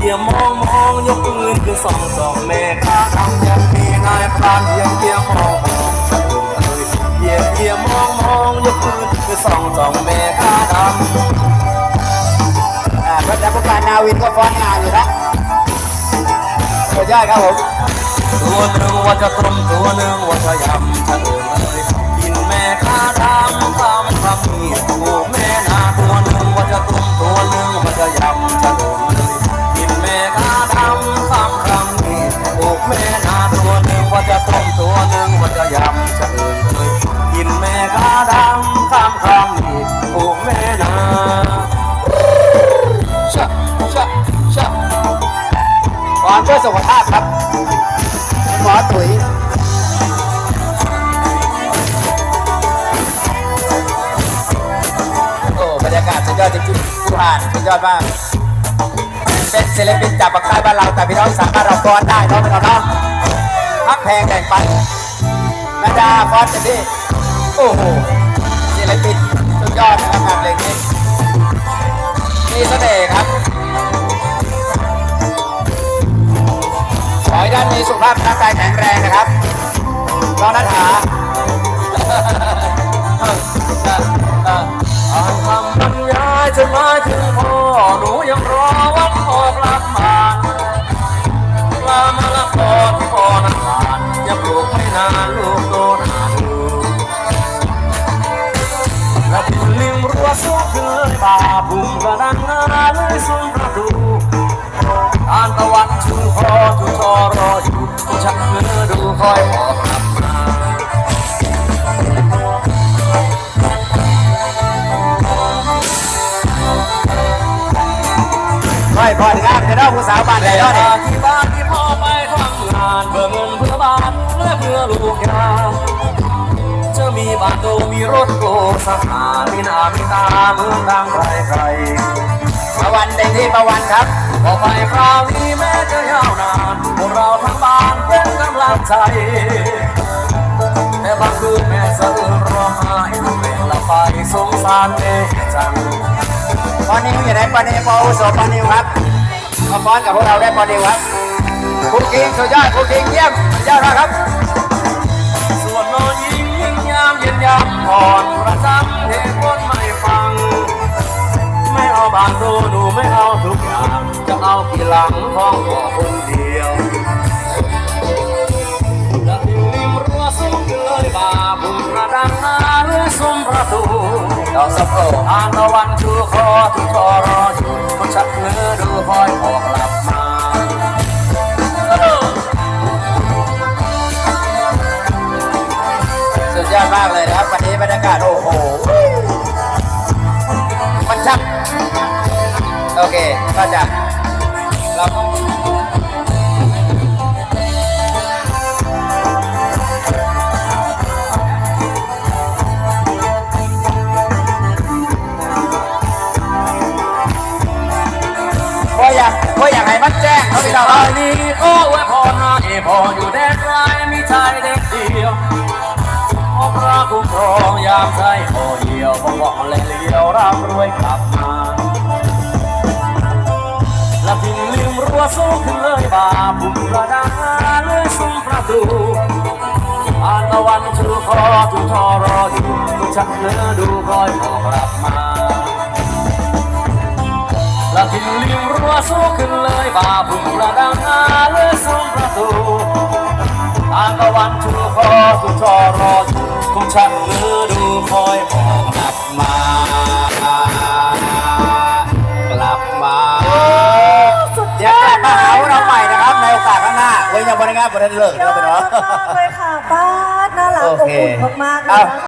เยี่ยมองมองยกปืนคือสองสองแม่ข้าทำยังมีนายพรานเยี่ยมเยี่ยมมองมองเพียมเยี่ยมมองมองยกปืนคือสองสองแม่ข้าทำอ่าพระจักรพรรดินาวินก็ฟ้อนงานอยู่นะสุดยอดครับผมตัวหนึ่งว่าจะต้มตัวหนึ่งว่าจะยำจะเอ่ยเอ่ยกินแม่ข้าทำทำทำมีโอ้แม่นาตัว อนเพื่อสุขภาพครับ หมอตุ๋ยโอ้บรรยากาศสุดยอดจริงๆผู้ผ่านสุดยอดมาก เป็นศิลปินจากปากใต้บ้านเราแต่พี่น้องสามารถเราฟ้อนได้เนาะพี่น้องเนาะพักแพงแบ่งปันนาดาฟ้อนเต็มที่โอ้โหศิลปินสุดยอดนะครับงานเพลงนี้มีเสน่ห์ายแข็งแรงนะครับน้องนัทหาอ่านคำบรรยายจนมาถึงพ่อหนูยังรอวันพ่อกลับมาลามาละพอที่พ่อนั้นผ่านจะปลูกไม่นานลูกโตนานดูและถึงริมรั้วสูงขึ้นเลยป่าบุ่มกระดังนาเลยสุนประตูทานตะวันชูคอจุจอรออยู่ คอยพ่อกลับมาไม่พอถึงงานจะได้ผู้สาวบ้านไหนแต่เนาเนี่ยที่บ้านที่พ่อไปทำงานเพื่อเงินเพื่อบ้านและเพื่อลูกยาจะมีบ้านโตมีรถโกสหามีนามีตาเมือนดังใครใคร วันเต็มที่ประวันครับพอไปคราวนี้แม้จะยาวนานพวกเราทั้งบ้านเป็นกำลังใจแต่บางคืนแม่สะอื้นร้องไห้เวลาไปสงสารแม่จังปอนิวอยู่ไหนปอนิวปออุโสปอนิวครับมาฟ้อนกับพวกเราได้ปอนิวครับคุกกิ้งสุดยอดคุกกิ้งเยี่ยมสุดยอดมากครับส่วนนอนยิงยิงยามเย็นยามผ่อนประจำเหตุผลไม่ฟังไม่เอาบานโดหนูไม่เอาทุกอย่าง จะเอากี่หลังของพ่อคนเดียวและริมริมรั้วสูงเลยบาบุญระดังนาหรือซุ้มประตูดอกสะโพกทานตะวันชูคอที่คอรออยู่คนชักเนื้อดูคอยออกกลับมาสุดยอดมากเลยนะครับวันนี้บรรยากาศโอ้โห ชักโอเค ก็จะเราว่าอยากว่าอยากให้มันแจ้งเขาพี่น้องตายนี้ขอไว้พรให้พ่ออยู่แดนไกลมีชายเด็กเดียวขอพระคุ้มครองยามใจพ่อเหี่ยวพ่อบอกและเลี้ยวร่ำรวยกลับ สูงขึ้นเลยบาบุญระดังเลยซุ้มประตูอ่านตะวันชูคอจุทอรออยู่ชักเนื้อดูคอยพอกลับมาละทิ้งริมรัวสูงขึ้นเลยบาบุงระดาเลยสูงประตูทางตะวันชูคอสุชอรออยู่คงชักมือดูคอยมอก สข้างหน้าเว้ยยังบริงานบริเลิกเดี๋ยวไปเนาะ มากเลยค่ะป้าดน่ารักโออบเคอุ่นมากๆเลยเอานะคะ